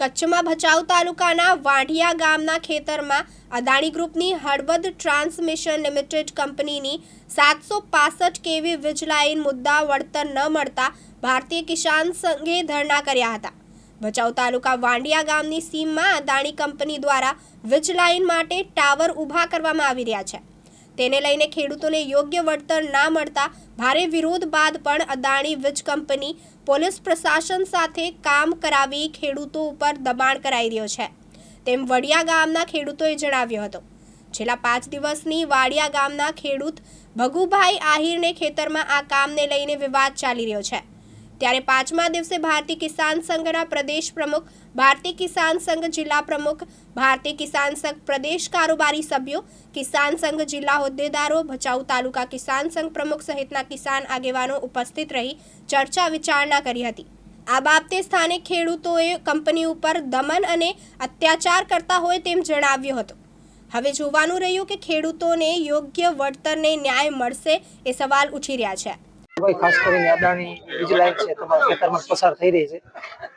કચ્છમાં ભચાઉ તાલુકાના વાંઢિયા ગામના ખેતરમાં અદાણી ગ્રુપની હળવદ ટ્રાન્સમિશન લિમિટેડ કંપનીની સાતસો પાસઠ કેવી વીજ લાઇન મુદ્દા વળતર ન મળતા ભારતીય કિસાન સંઘે ધરણા કર્યા હતા. ભચાઉ તાલુકા વાંડિયા ગામની સીમમાં અદાણી કંપની દ્વારા વીજ લાઇન માટે ટાવર ઊભા કરવામાં આવી રહ્યા છે. તેને લઈને ખેડૂતોને યોગ્ય વળતર ના મળતા ભારે વિરોધ બાદ પણ અદાણી વીજ કંપની પોલીસ પ્રશાસન સાથે કામ કરાવી ખેડૂતો ઉપર દબાણ કરાઈ રહ્યો છે. તેમ વડિયા ગામના ખેડૂતોએ જણાવ્યો હતો. છેલ્લા પાંચ દિવસની વાડિયા ગામના ખેડૂત ભગુભાઈ આહિરને ખેતરમાં આ કામને લઈને વિવાદ ચાલી રહ્યો છે. ત્યારે પાંચમા દિવસે ભારતીય કિસાન સંઘના પ્રદેશ પ્રમુખ ભારતીય કિસાન સંઘ જિલ્લા પ્રમુખ ભારતીય કિસાન સંઘ પ્રદેશ કારોબારી સભ્યો કિસાન સંઘ જિલ્લા હોદ્દેદારો ભચાઉ તાલુકા કિસાન સંઘ પ્રમુખ સહિતના કિસાન આગેવાનો ઉપસ્થિત રહી ચર્ચા વિચારણા કરી હતી આ બાબતે સ્થાનિક ખેડૂતોએ કંપની ઉપર દમન અને અત્યાચાર કરતા હોય તેમ જણાવ્યું હતું। હવે જોવાનું રહ્યું કે ખેડૂતોને યોગ્ય વળતરને ન્યાય મળશે એ સવાલ ઉઠી રહ્યા છે। ભાઈ ખાસ કરીને અદાણી વીજ લાઈન છે તમારા ખેતરમાં પસાર થઈ રહી છે.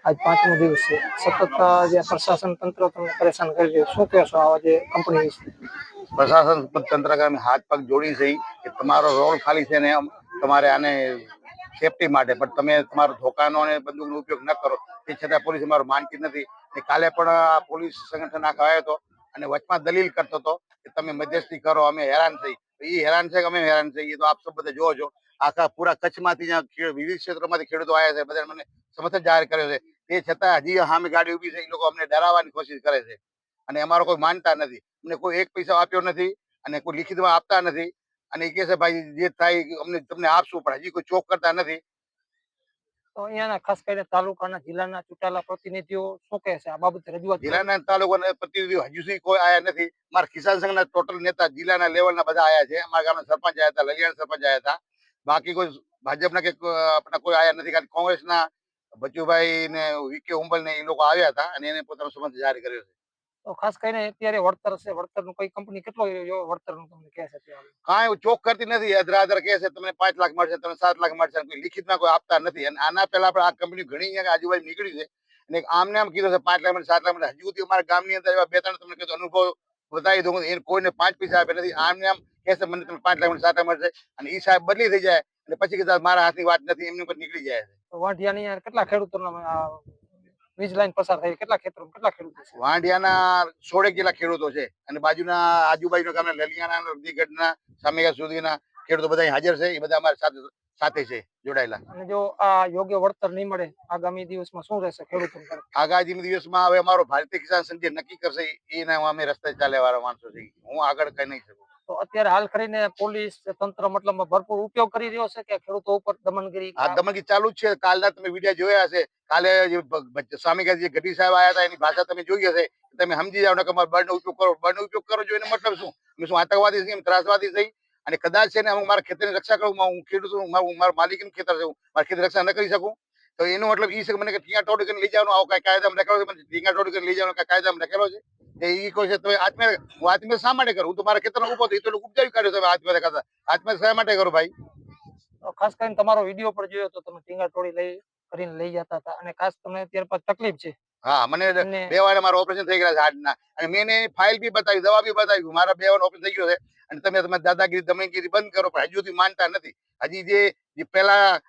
આજ પાંચમો દિવસ છે. સતત જે પ્રશાસન તંત્ર તમને પરેશાન કરી રહ્યું શું કહેશો આવા જે કંપની વિશે? પ્રશાસન તંત્ર અમે હાથ પગ જોડી છે કે તમારો રોલ ખાલી છે ને તમારે આને સેફટી માટે. પણ તમે તમારો ધોકાનો અને બંદૂકનો ઉપયોગ ન કરો. તે છતાં પોલીસ અમારું માનતી નથી. ને કાલે પણ આ પોલીસ સંગઠન આખો આવ્યો હતો અને વચમાં દલીલ કરતો હતો કે તમે મધ્યસ્થી કરો, અમે હેરાન થઈ. એ હેરાન છે કે અમે હેરાન છે? એ તો આપ સૌ બધા જોવો છો. આખા પૂરા કચ્છમાંથી જ્યાં વિવિધ ક્ષેત્રોમાંથી ખેડૂતો આવ્યા છે બધા મને સમર્થન જાહેર કર્યો છે. તે છતાં હજી સામે ગાડી ઊભી છે એ લોકો અમને ડરાવવાની કોશિશ કરે છે. અને અમારો કોઈ માનતા નથી. અમને કોઈ એક પૈસા આપ્યો નથી અને કોઈ લિખિતમાં આપતા નથી. અને એ કહે છે, ભાઈ, જે થાય અમને, તમને આપશું, પણ હજી કોઈ ચોક કરતા નથી. તો અહીંયાના ખાસ કરીને તાલુકાના જિલ્લાના ચૂંટાયેલા પ્રતિનિધિઓ શું કહે છે? આ બાબતે રજૂઆત જિલ્લાના તાલુકાના પ્રતિનિધિઓ હજુ સુધી કોઈ આયા નથી. મારા કિસાન સંઘના ટોટલ નેતા જિલ્લાના લેવલના બધા આયા છે. અમારા ગામના સરપંચ આયા હતા, લલિયાણ સરપંચ આયા હતા. બાકી કોઈ ભાજપના કે આપણા કોઈ આયા નથી. કારણ કોંગ્રેસના બચુભાઈ ને વિકે ઉંબલ ને એ લોકો આવ્યા હતા અને એને પોતાનો સંબંધ જાહેર કર્યો છે. તો ખાસ કરીને અત્યારે વળતર છે વળતરનું કઈ કંપની કેટલો વળતરનું તમને કહે છે કાંઈ ચોક કરતી નથી. અધરાધર કહે છે તમને પાંચ લાખ મળશે તમને સાત લાખ મળશે. કોઈ લિખિતમાં કોઈ આપતા નથી. અને આના પહેલા આપણે આ કંપની ઘણી આજુબાજુ નીકળી છે. અને આમને આમ કીધું છે પાંચ લાખ મળે સાત લાખ મળે હજુ સુધી અમારા ગામની અંદર એવા બે ત્રણ તમને કીધું અનુભવ બતાવી દઉં એને કોઈને પાંચ પૈસા આપે નથી. આમને આમ કહે છે મને તમે પાંચ લાખ મળે સાત લાખ મળશે. અને એ સાહેબ બદલી થઈ જાય. અને પછી કીધા મારા હાથની વાત નથી. એમની ઉપર નીકળી જાય છે. વાંઢિયાની કેટલા ખેડૂતોના આ વીજ લાઈન પસાર થઈ. કેટલા ખેતરો કેટલા ખેડૂતો છે? વાંઢિયાના સોળેક જેટલા ખેડૂતો છે અને બાજુના આજુબાજુના ગામના લલિયાના નદીગઢના સામેગા સુધીના ખેડૂતો બધા હાજર છે. એ બધા અમારી સાથે સાથે છે જોડાયેલા. અને જો આ યોગ્ય વળતર નહીં મળે આગામી દિવસમાં શું રહેશે ખેડૂતો આગામી દિવસમાં હવે અમારો ભારતીય કિસાન સંઘ જે નક્કી કરશે એના અમે રસ્તે ચાલે વાળા માણસો છે હું આગળ કઈ નહીં શકું. તો અત્યારે હાલ કરીને પોલીસ તંત્ર મતલબ ભરપૂર ઉપયોગ કરી રહ્યો છે કે ખેડૂતો ઉપર દમનગીરી આ દમનગી ચાલુ જ છે. કાલના તમે વીડિયો જોયા હશે. કાલે સ્વામી જે ગઢવી સાહેબ આવ્યા હતા એની ભાષા તમે જોઈ હશે. તમે સમજી જાવ કે બળનો ઉપયોગ કરો બળનો ઉપયોગ કરો છો એનો મતલબ શું? અમે શું આતંકવાદી છીએ? ત્રાસવાદી થઈ અને કદાચ છે ને હું મારા ખેતરની રક્ષા કરું હું ખેડૂત છું મારું માલિકનું ખેતર છે હું મારા ખેતરની રક્ષા ન કરી શકું. તો એનો મતલબ એ છે કે મને કે ટીંગા ટોડી કરીને લઈ જવાનું આવો કઈ કાયદા લખેલો છે? મને ટીંગા ટોડી કરીને લઈ જવાનો કઈ કાયદા લખેલો છે? એ કહે છે તમે આત્મહત્યા હું આત્મહત્યા શા માટે કરું? હું તો મારા ખેતરમાં ઊભો એ તો ઉપજાવી કાઢ્યો તમે આત્મહત્યા કરતા. આત્મહત્યા શા માટે કરો ભાઈ? ખાસ કરીને તમારો વીડિયો પર જોયો તો તમે ટીંગા ટોળી લઈ કરીને લઈ જતા હતા. અને ખાસ તમને અત્યારે પાછી તકલીફ છે. હા મને બે વાર મારા ઓપરેશન થઈ ગયા છે હાર્ટના. અને મેં એને ફાઇલ બી બતાવી દવા બી બતાવી. મારા બે વાર ઓપરેશન થઈ ગયું છે. અને તમે તમે દાદાગીરી દમનગીરી બંધ કરો પણ હજુ સુધી માનતા નથી. હજી જે પેલા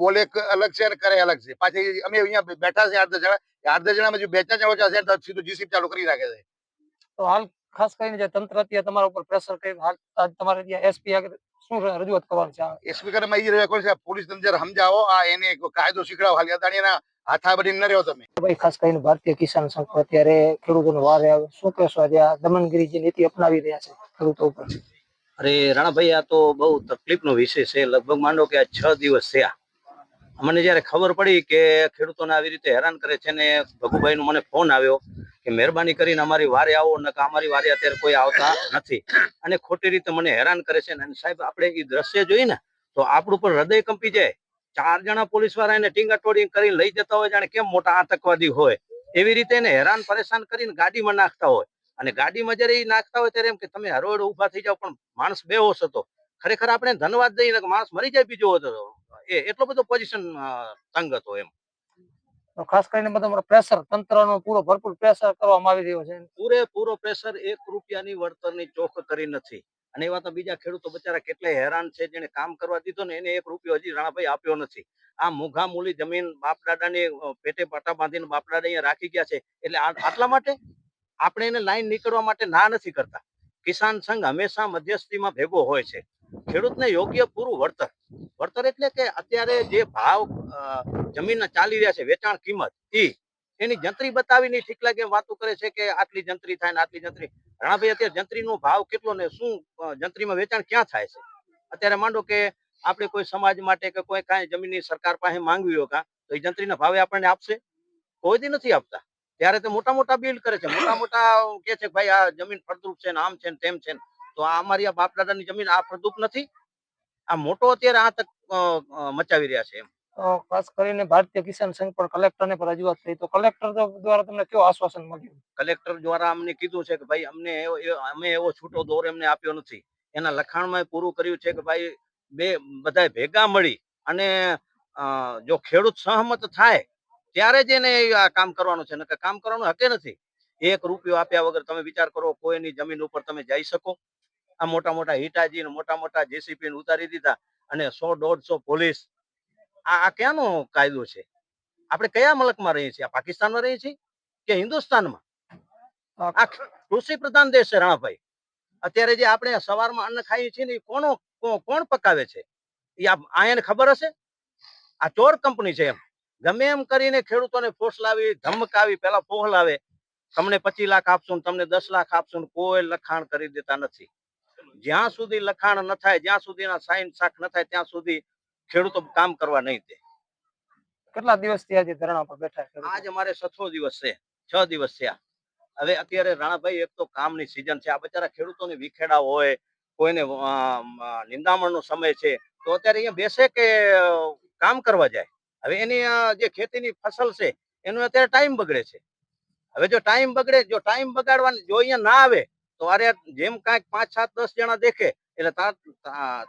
બોલે અલગ છે અને કરે અલગ છે. પાછી અમે અહીંયા બેઠા છે આઠ દસ જણા. આઠ દસ જણામાં જો બે ચાર જણા ઓછા છે સીધું જીસીપ ચાલુ કરી રાખે છે. તો હાલ ખાસ કરીને જે તંત્ર અત્યારે તમારા ઉપર પ્રેશર કરી હાલ તમારે ત્યાં એસપી આગળ શું રજૂઆત કરવાની છે? આ? એ એ રહ્યો છે પોલીસ તંત્ર સમજાવો આ એને કાયદો શીખડાવો ખાલી અદાણીના હાથા બની ન રહ્યો તમે. ભાઈ ખાસ કરીને ભારતીય કિસાન સંઘ અત્યારે ખેડૂતોનો વારે આવે. શું કહેશો આજે આ દમનગીરી જે નીતિ અપનાવી રહ્યા છે ખેડૂતો ઉપર? અરે રાણાભાઈ આ તો બહુ તકલીફનો વિષય છે. લગભગ માંડો કે આ છ દિવસ થયા. મને જયારે ખબર પડી કે ખેડૂતોને આવી રીતે હેરાન કરે છે ને ભગુભાઈ નો મને ફોન આવ્યો કે મહેરબાની કરીને અમારી વારે આવો ને અમારી વારે અત્યારે કોઈ આવતા નથી. અને ખોટી રીતે મને હેરાન કરે છે ને સાહેબ, આપણે એ દ્રશ્ય જોઈએ ને, તો આપણું પણ હૃદય કંપી જાય. ચાર જણા પોલીસવાળા એને ટીંગાટોળી કરીને લઈ જતા હોય, જાણે કેમ મોટા આતંકવાદી હોય. એવી રીતે એને હેરાન પરેશાન કરીને ગાડીમાં નાખતા હોય. અને ગાડીમાં જયારે એ નાખતા હોય ત્યારે એમ કે, તમે હરોડ ઊભા થઈ જાઓ, પણ માણસ બેહોશ હતો. ખરેખર આપણે ધન્યવાદ દઈએ માણસ મરી જાય બીજો હતો. એ એટલો બધો પોઝિશન તંગ હતો એમ. ખાસ કરીને બધા પ્રેશર તંત્રનો પૂરો ભરપૂર પ્રેશર કરવામાં આવી રહ્યો છે. પૂરેપૂરો પ્રેશર એક રૂપિયાની વળતરની ચોખ કરી નથી. અને એવા તો બીજા ખેડૂતો બચારા કેટલાય હેરાન છે જેને કામ કરવા દીધો ને એને એક રૂપિયો હજી રાણાભાઈ આપ્યો નથી. આ મોઘા મૂલી જમીન બાપ દાદાની પેટે પાટા બાંધીને બાપ દાદા અહીંયા રાખી ગયા છે. એટલે આટલા માટે? આપણે એને લાઈન નીકળવા માટે ના નથી કરતા. કિસાન સંઘ હંમેશા મધ્યસ્થીમાં ભેગો હોય છે. ખેડૂતને યોગ્ય પૂરું વળતર વળતર એટલે કે અત્યારે જે ભાવ જમીનના ચાલી રહ્યા છે, વેચાણ કિંમત, ઈ, એની જંત્રી બતાવીને ઠીક લાગે વાતો કરે છે કે આટલી જંત્રી થાય ને આટલી જંત્રી. રાણાભાઈ, અત્યારે જંત્રીનો ભાવ કેટલો ને શું જંત્રીમાં વેચાણ ક્યાં થાય છે? અત્યારે માંડો કે આપણે કોઈ સમાજ માટે કે કોઈ કાંઈ જમીનની સરકાર પાસે માંગવી હોય કાં, તો એ જંત્રીના ભાવે આપણને આપશે? કોઈ નથી આપતા. ત્યારે તો મોટા મોટા બિલ કરે છે. મોટા મોટા કે છે ભાઈ આ જમીન ફળદ્રુપ છે ને આમ છે ને તેમ છે તો આ અમારી આ બાપ દાદાની જમીન આ ફળદ્રુપ નથી? આ મોટો અત્યારે આ મચાવી રહ્યા છે ખાસ કરીને ભારતીય કિસાન સંઘ પણ કલેક્ટરને પણ રજૂઆત થઈ તો કલેક્ટર દ્વારા તમને કેવું આશ્વાસન મળ્યું? કલેક્ટર દ્વારા અમને કીધું છે કે ભાઈ અમને અમે એવો છૂટો દોર એમને આપ્યો નથી. એના લખાણમાં પૂરું કર્યું છે કે ભાઈ બે બધા ભેગા મળી અને જો ખેડૂત સહમત થાય ત્યારે જ એને આ કામ કરવાનું છે. નકર કામ કરવાનું હકે નથી. એક રૂપિયો આપ્યા વગર તમે વિચાર કરો કોઈની જમીન ઉપર તમે જઈ શકો. આ મોટા મોટા હિટાજી મોટા મોટા જેસીપી ને ઉતારી દીધા અને સો દોઢસો પોલીસ. આ આ ક્યાંનો કાયદો છે? આપણે કયા મુલકમાં રહીએ છીએ? પાકિસ્તાનમાં રહીએ છીએ કે હિન્દુસ્તાનમાં? આ કૃષિ પ્રધાન દેશ છે રાણાભાઈ. અત્યારે જે આપણે સવારમાં અન્ન ખાઈએ છીએ ને એ કોનો કોણ પકાવે છે? એ આયાને ખબર હશે? આ ચોર કંપની છે એમ. ગમે એમ કરીને ખેડૂતોને ફોસલાવી ધમકાવી પેલા ફોહલાવે. તમને પચીસ લાખ આપશું તમને દસ લાખ આપશું કોઈ લખાણ કરી દેતા નથી. જ્યાં સુધી લખાણ ન થાય જ્યાં સુધીના સાઈન શાક ન થાય ત્યાં સુધી ખેડૂતો કામ કરવા નહીં દે. કેટલા દિવસથી આજે ધરણા પર બેઠા આજ અમારે છસો દિવસ છે છ દિવસ થયા. હવે અત્યારે રાણાભાઈ એક તો કામની સિઝન છે આ બચારા ખેડૂતોને વિખેડા હોય કોઈને અ, નિંદામણનો સમય છે તો અત્યારે અહીંયા બેસે કે કામ કરવા જાય? હવે એની જે ખેતીની ફસલ છે એનો અત્યારે ટાઈમ બગડે છે. હવે જો ટાઈમ બગડે જો ટાઈમ બગાડવાની જો અહીંયા ના આવે તો અરે જેમ કાંઈક પાંચ સાત દસ જણા દેખે એટલે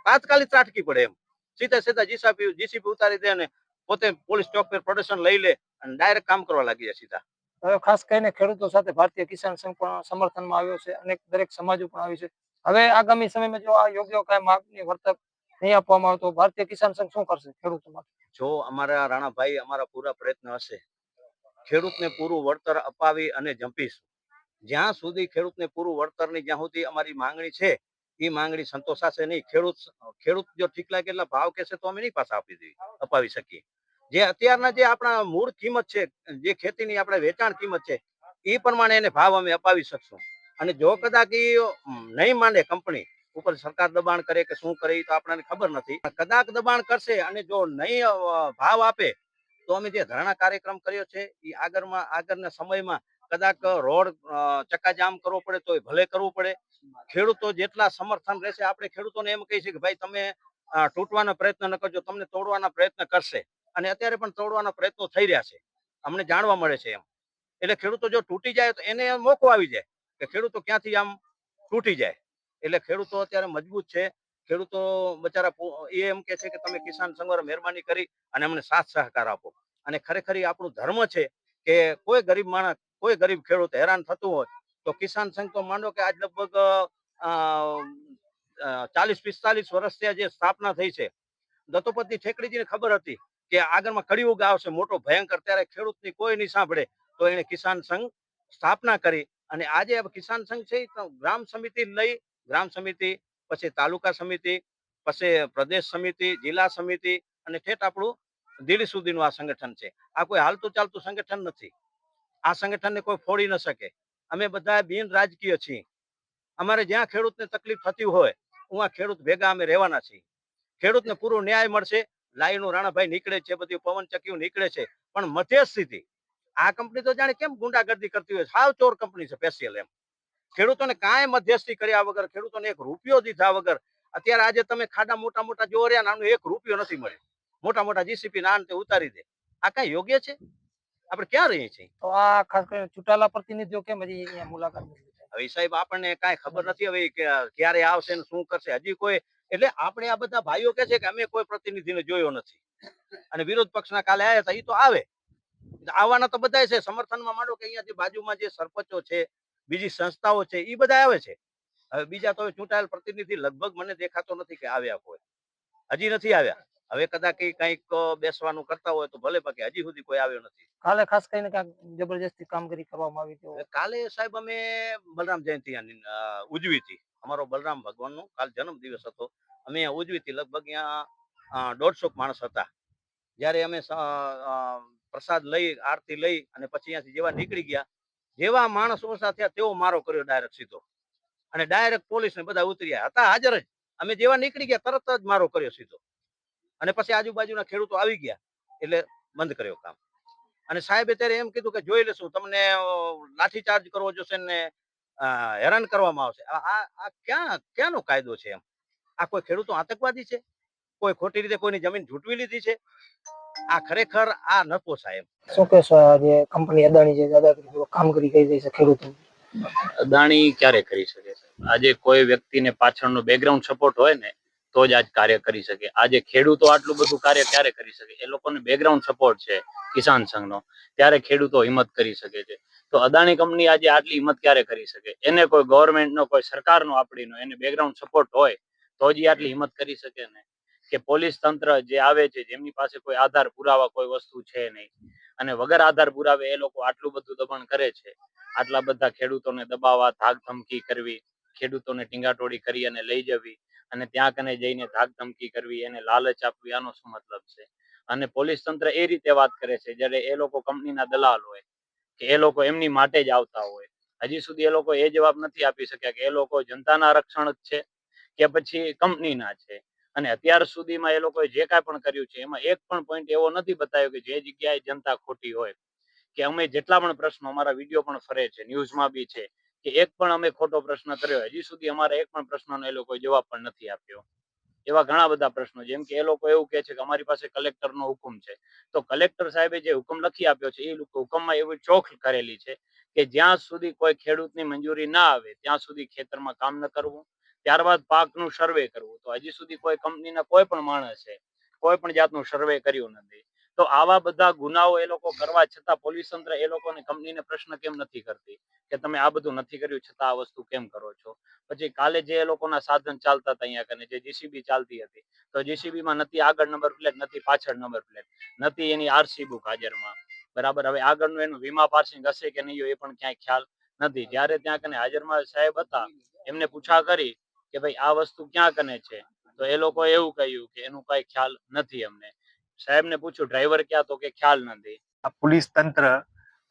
તાત્કાલિક ત્રાટકી પડે એમ. સીધા સીધા જીસીપી જીસીપી ઉતારી દે અને પોતે પોલીસ ચોક પર પ્રોટેક્શન લઈ લે અને ડાયરેક્ટ કામ કરવા લાગી જાય સીધા. હવે ખાસ કરીને ખેડૂતો સાથે ભારતીય કિસાન સંઘ પણ સમર્થનમાં આવ્યો છે અને દરેક સમાજો પણ આવ્યું છે. હવે આગામી સમયમાં જો આ યોગ્ય કાંઈ માગની વર્તક નહીં આપવામાં આવે તો ભારતીય કિસાન સંઘ શું કરશે ખેડૂતો માટે? જો અમારા રાણાભાઈ અમારા પૂરા પ્રયત્ન હશે ખેડૂતને પૂરું વળતર અપાવી અને જંપીશું જ્યાં સુધી ખેડૂતને પૂરું વળતરની જ્યાં સુધી અમારી માંગણી છે એ માંગણી સંતોષાશે નહીં. ખેડૂત ખેડૂત જો ઠીક લાગે એટલા ભાવ કહેશે તો અમે નહીં પાછા આપી દઈએ અપાવી શકીએ. જે અત્યારના જે આપણા મૂળ કિંમત છે, જે ખેતીની આપણે વેચાણ કિંમત છે એ પ્રમાણે એને ભાવ અમે અપાવી શકશું. અને જો કદાચ એ નહીં માને કંપની, ઉપર સરકાર દબાણ કરે કે શું કરે એ તો આપણને ખબર નથી. કદાચ દબાણ કરશે અને જો નહીં ભાવ આપે, તો અમે જે ધરણા કાર્યક્રમ કર્યો છે એ આગળમાં, આગળના સમયમાં કદાચ રોડ અ, ચક્કાજામ કરવો પડે તો ભલે કરવું પડે. ખેડૂતો જેટલા સમર્થન રહેશે આપણે ખેડૂતોને એમ કહી કે ભાઈ તમે તૂટવાનો પ્રયત્ન ન કરજો તમને તોડવાના પ્રયત્ન કરશે. અને અત્યારે પણ તોડવાના પ્રયત્નો થઈ રહ્યા છે. અમને જાણવા મળે છે એમ. એટલે ખેડૂતો જો તૂટી જાય તો એને મોકો આવી જાય કે ખેડૂતો ક્યાંથી આમ તૂટી જાય. એટલે ખેડૂતો અત્યારે મજબૂત છે. ખેડૂતો બચારા એ એમ કે છે કે તમે કિસાન સંઘ મહેરબાની કરી અને અમને સાથ સહકાર આપો. અને ખરેખર આપણું ધર્મ છે કે કોઈ ગરીબ માણસ કોઈ ગરીબ ખેડૂત હેરાન થતું હોય, તો કિસાન સંઘ તો માંડો કે આજ લગભગ ચાલીસ પિસ્તાલીસ વર્ષ થયા જે સ્થાપના થઈ છે. દત્તોપતિ ઠેકડીજીને ખબર હતી કે આગળમાં કળિયુગ આવશે, મોટો ભયંકર, ત્યારે ખેડૂતની કોઈ નહીં સાંભળે, તો એને કિસાન સંઘ સ્થાપના કરી અને આજે કિસાન સંઘ છે ગ્રામ સમિતિ લઈ, ગ્રામ સમિતિ, પછી તાલુકા સમિતિ, પછી પ્રદેશ સમિતિ, જિલ્લા સમિતિ અને ઠેઠ આપણું દિલ્હી સુધીનું આ સંગઠન છે. આ કોઈ હાલતું ચાલતું સંગઠન નથી. આ સંગઠનને કોઈ ફોડી ન શકે. અમે બધા બિન રાજકીય છીએ. અમારે જ્યાં ખેડૂતને તકલીફ થતી હોય, હું ખેડૂત ભેગા અમે રહેવાના છીએ. ખેડૂતને પૂરો ન્યાય મળશે, લાઈનું રાણાભાઈ નીકળે છે, બધી પવન ચક્કીઓ નીકળે છે, પણ મધ્યસ્થિતિ આ કંપની તો જાણે કેમ ગુંડાગર્દી કરતી હોય સાવ ચોર કંપની છે સ્પેશિયલ એમ. ખેડૂતોને કાંઈ મધ્યસ્થી કર્યા વગર, ખેડૂતોને એક રૂપિયો દીધા વગર, અત્યારે આજે તમે ખાડા મોટા મોટા જોવા રહ્યા નાનું એક રૂપિયો નથી મળે મોટા મોટા જીસીપી નાન તે ઉતારી દે. આ કઈ યોગ્ય છે? આપણે ક્યાં રહીએ છીએ? તો આ ખાસ કરીને ચૂંટાયેલા પ્રતિનિધિઓ કેમ હજી અહીંયા મુલાકાત હવે સાહેબ આપણને કાંઈ ખબર નથી હવે ક્યારે આવશે ને શું કરશે. હજી કોઈ એટલે આપણે આ બધા ભાઈઓ કે છે કે અમે કોઈ પ્રતિનિધિને જોયો નથી. અને વિરોધ પક્ષના કાલે આવ્યા હતા એ તો આવે. આવવાના તો બધા છે. સમર્થનમાં માંડો કે અહીંયાથી બાજુમાં જે સરપંચો છે બીજી સંસ્થાઓ છે એ બધા આવે છે. હવે બીજા તો ચૂંટાયેલ પ્રતિનિધિ લગભગ મને દેખાતો નથી કે આવ્યા કોઈ. હજી નથી આવ્યા. હવે કદાચ કંઈક કંઈક બેસવાનું કરતા હોય તો ભલે બાકી હજી સુધી કોઈ આવ્યો નથી. કાલે ખાસ કરીને ક્યાંક જબરજસ્તી કામગીરી કરવામાં આવી હતી. કાલે સાહેબ અમે બલરામ જયંતિ ઉજવી હતી. અમારો બલરામ ભગવાનનો કાલ જન્મ દિવસ હતો. અમે ઉજવી હતી. લગભગ અહીંયા દોઢસો માણસ હતા. જ્યારે અમે પ્રસાદ લઈ આરતી લઈ અને પછી અહીંયાથી જેવા નીકળી ગયા જેવા માણસ ઓછા થયા તેવો મારો કર્યો ડાયરેક્ટ સીધો. અને ડાયરેક્ટ પોલીસ ને બધા ઉતર્યા. હતા હાજર જ. અમે જેવા નીકળી ગયા તરત જ મારો કર્યો સીધો. અને પછી આજુબાજુના ખેડૂતો આવી ગયા એટલે બંધ કર્યો કામ. અને સાહેબે ત્યારે એમ કીધું કે જોઈ લેશું તમને લાઠી લાઠીચાર્જ કરવો જોશે ને હેરાન કરવામાં આવશે. આ આ ક્યાં ક્યાંનો કાયદો છે એમ? આ કોઈ ખેડૂતો આતંકવાદી છે? કોઈ ખોટી રીતે કોઈની જમીન ઝૂંટવી લીધી છે? આ ખરેખર આ ન પોસાય એમ શું કે જે કંપની અદાણી જે દાદાગીરી કરી કરી રહી છે ખેડૂતો? અદાણી ક્યારે કરી શકે? છે આજે કોઈ વ્યક્તિને પાછળનો બેકગ્રાઉન્ડ સપોર્ટ હોય ને તો જ આજ કાર્ય કરી શકે. આજે ખેડૂતો આટલું બધું કાર્ય ક્યારે કરી શકે? એ લોકોને બેકગ્રાઉન્ડ સપોર્ટ છે કિસાન સંઘનો. ત્યારે ખેડૂતો હિંમત કરી શકે છે. તો અદાણી કંપની આજે આટલી હિંમત ક્યારે કરી શકે? એને કોઈ ગવર્મેન્ટનો કોઈ સરકારનો આપણીનો, એને બેકગ્રાઉન્ડ સપોર્ટ હોય, તો જ આટલી હિંમત કરી શકે ને? કે પોલીસ તંત્ર જે આવે છે, જેમની પાસે કોઈ આધાર પુરાવા, કોઈ વસ્તુ છે નહીં, અને વગર આધાર પુરાવે એ લોકો આટલું બધું દબાણ કરે છે. આટલા બધા ખેડૂતોને દબાવવા ધાક ધમકી કરવી, ખેડૂતોને ટીંગાટોળી કરી અને લઈ જવી અને ત્યાં કને જઈને ધાક ધમકી કરવી, એને લાલચ આપવી, આનો શું મતલબ છે? અને પોલીસ તંત્ર એ રીતે વાત કરે છે, જ્યારે એ લોકો કંપનીના દલાલ હોય, કે એ લોકો એમની માટે જ આવતા હોય. હજી સુધી એ લોકો એ જવાબ નથી આપી શક્યા કે એ લોકો જનતાના રક્ષણ જ છે કે પછી કંપનીના છે. અને અત્યાર સુધીમાં એ લોકોએ જે કાંઈ પણ કર્યું છે, એમાં એક પણ પોઈન્ટ એવો નથી બતાવ્યો કે જે જગ્યાએ જનતા ખોટી હોય. કે અમે જેટલા પણ પ્રશ્નો, અમારા વીડિયો પણ ફરે છે, ન્યૂઝમાં બી છે. કે એક પણ અમે ખોટો પ્રશ્ન કર્યો, હજી સુધી અમારે એક પણ પ્રશ્નનો એ લોકોએ જવાબ પણ નથી આપ્યો. એવા ઘણા બધા પ્રશ્નો જેમ કે એ લોકો એવું કહે છે કે અમારી પાસે કલેક્ટરનો હુકમ છે. તો કલેક્ટર સાહેબે જે હુકમ લખી આપ્યો છે, એ હુકમમાં એવી ચોખ કરેલી છે કે જ્યાં સુધી કોઈ ખેડૂતની મંજૂરી ના આવે, ત્યાં સુધી ખેતરમાં કામ ન કરવું. ત્યારબાદ પાકનું સર્વે કરવું. તો હજી સુધી કોઈ કંપનીના કોઈ પણ માણસે કોઈ પણ જાતનું સર્વે કર્યું નથી. તો આવા બધા ગુનાઓ એ લોકો કરવા છતાં પોલીસ તંત્ર એ લોકોને કંપનીને પ્રશ્ન કેમ નથી કરતી? કે તમે આ બધું નથી કર્યું, છતાં આ વસ્તુ કેમ કરો છો? પછી કાલે જે લોકોના સાધન ચાલતા હતા અહીંયા કને, જે જીસીબી ચાલતી હતી, તો જીસીબીમાં નથી આગળ નંબર પ્લેટ નથી પાછળ નંબર પ્લેટ નથી એની આરસી બુક હાજરમાં. બરાબર? હવે આગળનું એનું વીમા પાર્સિંગ હશે કે નહીં, એ પણ ક્યાંય ખ્યાલ નથી. જ્યારે ત્યાં કને હાજરમાં સાહેબ હતા, એમને પૂછા કરી કે ભાઈ આ વસ્તુ ક્યાં કને છે? તો એ લોકો એવું કહ્યું કે એનું કઈ ખ્યાલ નથી અમને સાહેબને પૂછ્યું, ડ્રાઈવર ક્યાં? તો કે, ખ્યાલ નથી આ પોલીસ તંત્ર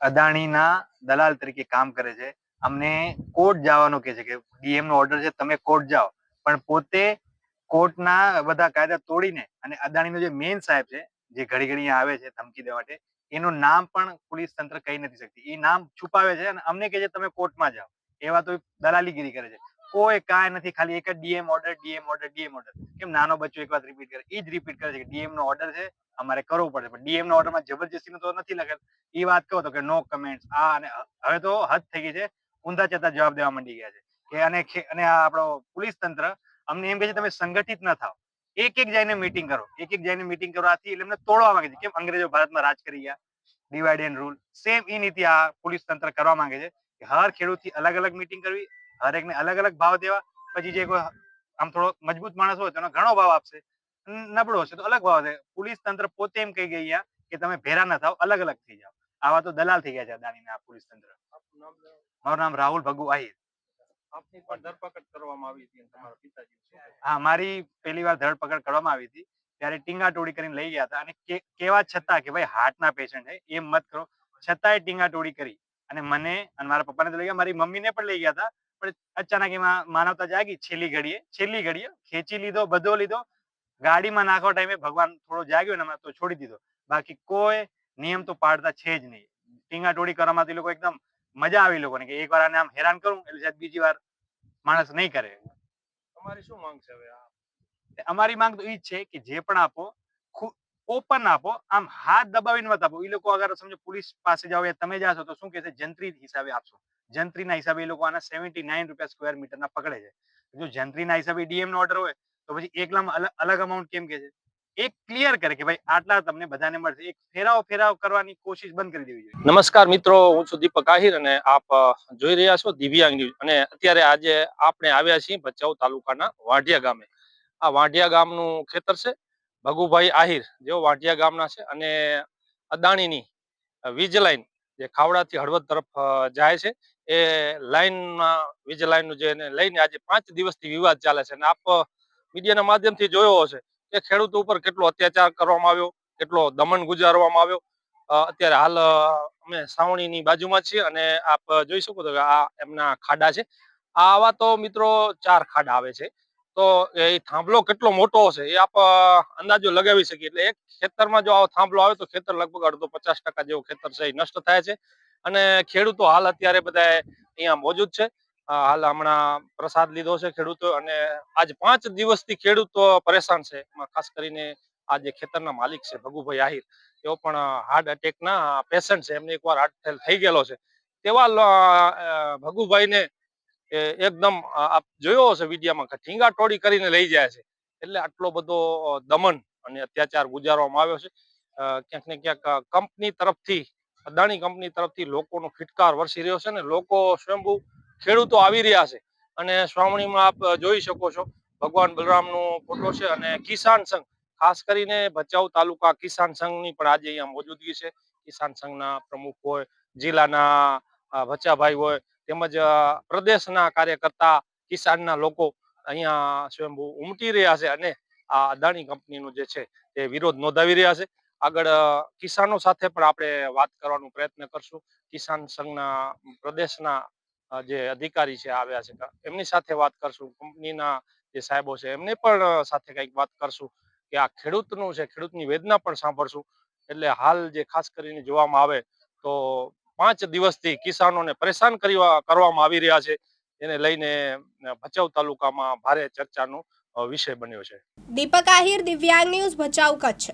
અદાણીના દલાલ તરીકે કામ કરે છે. અમને કોર્ટ જવાનો કહે છે કે ડીએમ નો ઓર્ડર છે, તમે કોર્ટ જાઓ. પણ પોતે કોર્ટના બધા કાયદા તોડીને અને અદાણીનો જે મેઇન સાહેબ છે, જે ઘડી ઘડી આવે છે ધમકી દેવા માટે, એનું નામ પણ પોલીસ તંત્ર કહી નથી શકતી. એ નામ છુપાવે છે અને અમને કહે છે, તમે કોર્ટમાં જાઓ. એવા તો દલાલીગીરી કરે છે. કોઈ કાંઈ નથી, ખાલી એક જ DM order DM order DM order. કેમ નાનો બચ્ચો એક વાત રિપીટ કરે? એ જ રિપીટ કરે છે કે ડીએમ નો ઓર્ડર છે અમારે કરવું પડે પણ ડીએમ ના ઓર્ડરમાં જબરજસ્તીનો તો નથી લખેલ. એ વાત કહો તો કે નો કમેન્ટ આ અને હવે તો હદ થઈ ગઈ છે. ઊંધા ચતા જવાબ દેવા માંડી ગયા છે. કે અને અને આ આપણો પોલીસ તંત્ર અમને એમ કહે છે, તમે સંગઠિત ન થાવ એક એક જઈને મીટિંગ કરો. એક એક જઈને મીટિંગ કરો. આથી એટલે એમને તોડવા માંગે છે. કેમ? અંગ્રેજો ભારતમાં રાજ કરી ગયા. ડિવાઈડ એન્ડ રૂલ સેમ એ નીતિ આ પોલીસ તંત્ર કરવા માંગે છે કે હર ખેડૂતથી અલગ અલગ મીટિંગ કરવી હર એકને અલગ અલગ ભાવ દેવા. પછી જે કોઈ આમ થોડો મજબૂત માણસ હોય તેનો ઘણો ભાવ આપશે. નબળો છે તો અલગ ભાવ છે પોલીસ તંત્ર પોતે એમ કહી અહીંયા કે તમે ભેરા ના થાવ અલગ અલગ થઈ જાઓ. આવા તો દલાલ થઈ ગયા છે અદાણીના પોલીસ તંત્ર. મારું નામ રાહુલ ભગુ આહિર. આપની પણ ધરપકડ કરવામાં આવી હતી તમારા પિતાજી હા મારી પહેલી વાર ધરપકડ કરવામાં આવી હતી. ત્યારે ટીંગાટોળી કરીને લઈ ગયા હતા. અને કે- કેવા છતાં કે ભાઈ હાર્ટના પેશન્ટ છે એમ મત કરો. છતાંય ટીંગાટોળી કરી. અને મને અને મારા પપ્પાને તો લઈ ગયા. મારી મમ્મીને પણ લઈ ગયા હતા. પણ અચાનક એમાં માનવતા જાગી. છેલ્લી ઘડીએ છેલ્લી ઘડીએ ખેંચી લીધો બધો લીધો. ગાડીમાં નાખવા ટાઈમે ભગવાન થોડો જાગ્યો ને એમાં તો છોડી દીધો. બાકી કોઈ નિયમ તો પાડતા છે જ નહીં. ટીંગાટોળી કરવામાં તો એ લોકો એકદમ મજા આવી લોકોને કે એકવાર આને આમ હેરાન કરું એટલે શાયદ બીજી વાર માણસ નહીં કરે. તમારી શું માંગ છે હવે આ? અમારી માંગ તો ઈ જ છે કે જે પણ આપો ઓપન આપો આમ હાથ દબાવીને મત આપો. એ લોકો અગર સમજો પોલીસ પાસે જાઓ યા તમે જાશો તો શું કહેશે? જંત્રી હિસાબે આપશો. જંત્રીના હિસાબે એ લોકો આના સેવન્ટી નાઇન રૂપિયા સ્ક્વેર મીટરના પકડે છે. જો જંત્રીના હિસાબે ડીએમ નો ઓર્ડર હોય તો પછી એકલામાં અલગ અમાઉન્ટ કેમ કે છે? એક ક્લિયર કરે કે ભાઈ આટલા તમને બધાને મળશે. એક ફેરાવ ફેરાવ કરવાની કોશિશ બંધ કરી દેવી જોઈએ. નમસ્કાર મિત્રો, હું છું દીપક આહિર અને આપ જોઈ રહ્યા છો દિવ્યાંગ ન્યૂઝ. અને અત્યારે આજે આપણે આવ્યા છીએ ભચાઉ તાલુકાના વાઢિયા ગામે. આ વાઢિયા ગામનું ખેતર છે. ભગુભાઈ આહિર, જેઓ વાઢિયા ગામના છે અને અદાણીની વીજ લાઈન, જે ખાવડાથી હળવદ તરફ જાય છે, એ લાઈનમાં, વીજ લાઈનનું જે લઈને આજે પાંચ દિવસથી વિવાદ ચાલે છે. અને આપ મીડિયાના માધ્યમથી જોયો હશે કે ખેડૂતો ઉપર કેટલો અત્યાચાર કરવામાં આવ્યો, કેટલો દમન ગુજારવામાં આવ્યો. અત્યારે હાલ અમે સાવણીની બાજુમાં છીએ અને આપ જોઈ શકો છો કે આ એમના ખાડા છે. આવા તો મિત્રો ચાર ખાડા આવે છે. તો એ થાંભલો કેટલો મોટો હશે એ આપ અંદાજો લગાવી શકીએ. એટલે એક ખેતરમાં જો આવો થાંભલો આવે તો ખેતર લગભગ અડધો પચાસ ટકા જેવું ખેતર છે નષ્ટ થાય છે. અને ખેડૂતો હાલ અત્યારે બધા અહીંયા મોજૂદ છે. હાલ હમણાં પ્રસાદ લીધો છે ખેડૂતો અને આજ પાંચ દિવસથી ખેડૂતો પરેશાન છે. ખાસ કરીને આ જે ખેતરના માલિક છે ભગુભાઈ આહિર, તેઓ પણ હાર્ટ એટેકના પેશન્ટ છે. એમને એકવાર હાર્ટ ફેલ થઈ ગયેલો છે. તેવા ભગુભાઈને એકદમ આપ જોયો હશે વિડીયામાં ઠીંગા ટોળી કરીને લઈ જાય છે. એટલે આટલો બધો દમન અને અત્યાચાર ગુજારવામાં આવ્યો છે. ક્યાંક ને ક્યાંક કંપની તરફથી, અદાણી કંપની તરફથી લોકોનો ફિટકાર વરસી રહ્યો છે ને લોકો સ્વયંભૂ ખેડૂતો આવી રહ્યા છે. અને શ્રાવણીમાં આપ જોઈ શકો છો. ભગવાન બલરામનો ફોટો છે અને કિસાન સંઘ, ખાસ કરીને ભચાઉ તાલુકા કિસાન સંઘની પણ આજે અહીંયા મોજૂદગી છે. કિસાન સંઘના પ્રમુખ હોય, જિલ્લાના ભચાભાઈ હોય, તેમજ પ્રદેશના કાર્યકર્તા, કિસાનના લોકો અહીંયા સ્વયંભૂ ઉમટી રહ્યા છે અને આ અદાણી કંપનીનો જે છે તે વિરોધ નોંધાવી રહ્યા છે. આગળ કિસાનો સાથે પણ આપણે વાત કરવાનો પ્રયત્ન કરશું. કિસાન સંઘના, પ્રદેશના જે અધિકારી છે આવ્યા છે. એમની સાથે વાત કરશું. કંપનીના જે સાહેબો છે, એમને પણ સાથે કંઈક વાત કરશું કે આ ખેડૂતનું છે, ખેડૂતની વેદના પણ સાંભળશું. એટલે હાલ જે ખાસ કરીને જોવામાં આવે તો પાંચ દિવસથી કિસાનોને પરેશાન કરવા કરવામાં આવી રહ્યા છે. એને લઈને ભચાઉ તાલુકામાં ભારે ચર્ચાનો વિષય બન્યો છે. દીપક આહિર, દિવ્યાંગ ન્યૂઝ ભચાઉ કચ્છ.